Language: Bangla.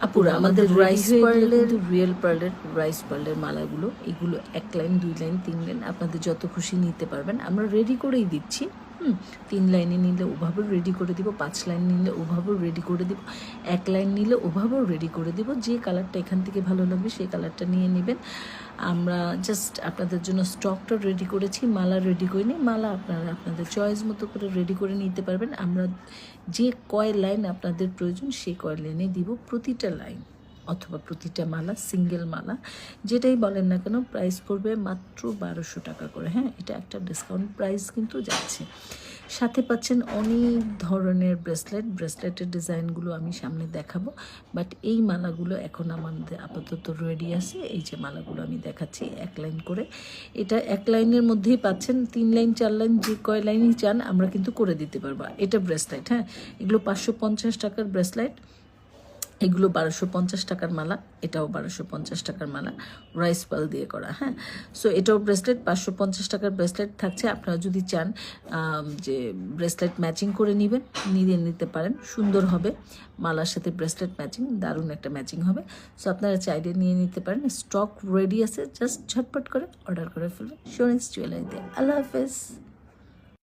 আপুরা আমাদের রাইস পার্লের রিয়েল পার্লের রাইস পার্লের মালাগুলো এগুলো এক লাইন দুই লাইন তিন লাইন আপনাদের যত খুশি নিতে পারবেন আমরা রেডি করেই দিচ্ছি। হুম, তিন লাইনে নিলে ওভাবেও রেডি করে দিব, পাঁচ লাইন নিলে ওভাবেও রেডি করে দিব, এক লাইন নিলে ওভাবেও রেডি করে দিব, যে কালারটা এখান থেকে ভালো লাগবে সেই কালারটা নিয়ে নেবেন। আমরা জাস্ট আপনাদের জন্য স্টকটা রেডি করেছি, মালা রেডি করে নিই মালা আপনারা আপনাদের চয়েস মতো করে রেডি করে নিতে পারবেন। আমরা যে কয় লাইন আপনাদের প্রয়োজন সেই কয় লাইনে দিব প্রতিটা লাইন। অথবা প্রতিটা মালা সিঙ্গেল মালা, যেটাই বলেন না কেন প্রাইস পড়বে মাত্র বারোশো টাকা করে। হ্যাঁ এটা একটা ডিসকাউন্ট প্রাইস কিন্তু যাচ্ছে। সাথে পাচ্ছেন অনেক ধরনের ব্রেসলেট ব্রেসলেটের ডিজাইনগুলো আমি সামনে দেখাবো। বাট এই মালাগুলো এখন আমাদের আপাতত রেডি আছে। এই যে মালাগুলো আমি দেখাচ্ছি এক লাইন করে। এটা এক লাইনের মধ্যেই পাচ্ছেন। তিন লাইন চার লাইন যে কয় লাইনই চান, আমরা কিন্তু করে দিতে পারব। এটা ব্রেসলেট হ্যাঁ এগুলো পাঁচশো পঞ্চাশ টাকার ব্রেসলেট এগুলো বারোশো পঞ্চাশ টাকার মালা, এটাও বারোশো পঞ্চাশ টাকার মালা রাইস পাল দিয়ে করা হ্যাঁ? সো এটাও ব্রেসলেট পাঁচশো পঞ্চাশ টাকার ব্রেসলেট থাকছে। আপনারা যদি চান যে ব্রেসলেট ম্যাচিং করে নেবেন, নিয়ে নিতে পারেন। সুন্দর হবে। মালার সাথে ব্রেসলেট ম্যাচিং দারুণ একটা ম্যাচিং হবে। সো আপনারা চাইলে নিয়ে নিতে পারেন। স্টক রেডি আছে জাস্ট ঝটপট করে অর্ডার করে ফেলবেন শোনেক্স জুয়েলারিতে আল্লাহ হাফেজ।